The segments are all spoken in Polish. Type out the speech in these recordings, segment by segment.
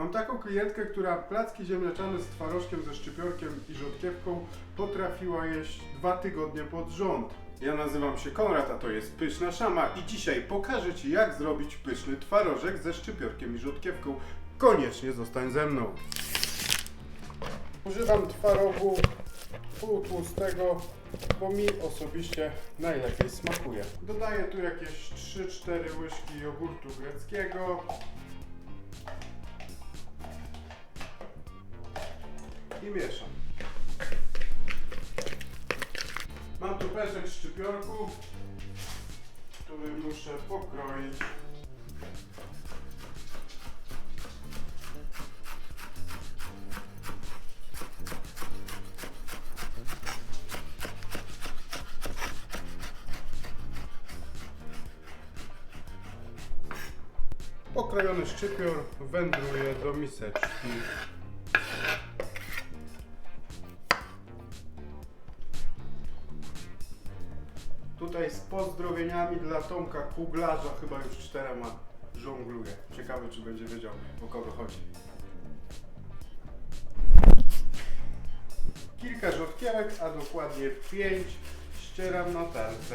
Mam taką klientkę, która placki ziemniaczane z twarożkiem ze szczypiorkiem i rzodkiewką potrafiła jeść dwa tygodnie pod rząd. Ja nazywam się Konrad, a to jest Pyszna Szama i dzisiaj pokażę Ci jak zrobić pyszny twarożek ze szczypiorkiem i rzodkiewką. Koniecznie zostań ze mną. Używam twarogu półtłustego, bo mi osobiście najlepiej smakuje. Dodaję tu jakieś 3-4 łyżki jogurtu greckiego. I mieszam. Mam tu peszek szczypiorku, który muszę pokroić. Pokrojony szczypior wędruje do miseczki. Tutaj z pozdrowieniami dla Tomka Kuglarza, chyba już czterema żongluje. Ciekawe, czy będzie wiedział, o kogo chodzi. Kilka rzodkiewek, a dokładnie pięć ścieram na tarce.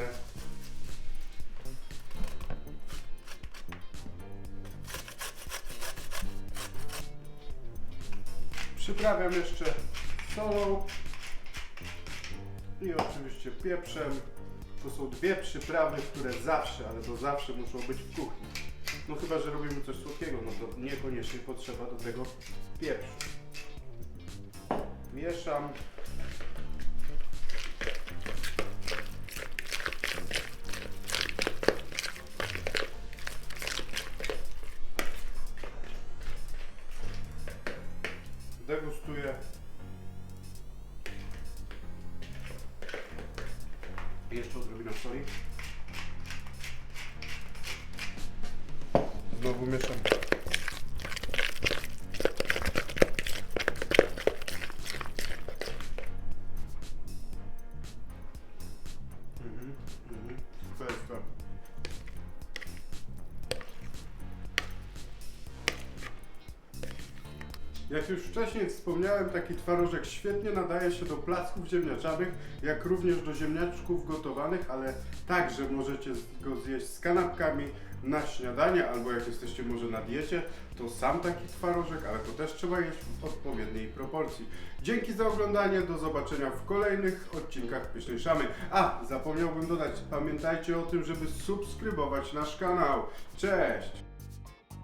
Przyprawiam jeszcze solą i oczywiście pieprzem. To są dwie przyprawy, które zawsze, ale to zawsze muszą być w kuchni. No chyba, że robimy coś słodkiego, no to niekoniecznie potrzeba do tego pieprzu. Mieszam. Soli. Znowu mieszam. Jak już wcześniej wspomniałem, taki twarożek świetnie nadaje się do placków ziemniaczanych, jak również do ziemniaczków gotowanych, ale także możecie go zjeść z kanapkami na śniadanie, albo jak jesteście może na diecie, to sam taki twarożek, ale to też trzeba jeść w odpowiedniej proporcji. Dzięki za oglądanie, do zobaczenia w kolejnych odcinkach Pysznej Szamy. A, zapomniałbym dodać, pamiętajcie o tym, żeby subskrybować nasz kanał. Cześć!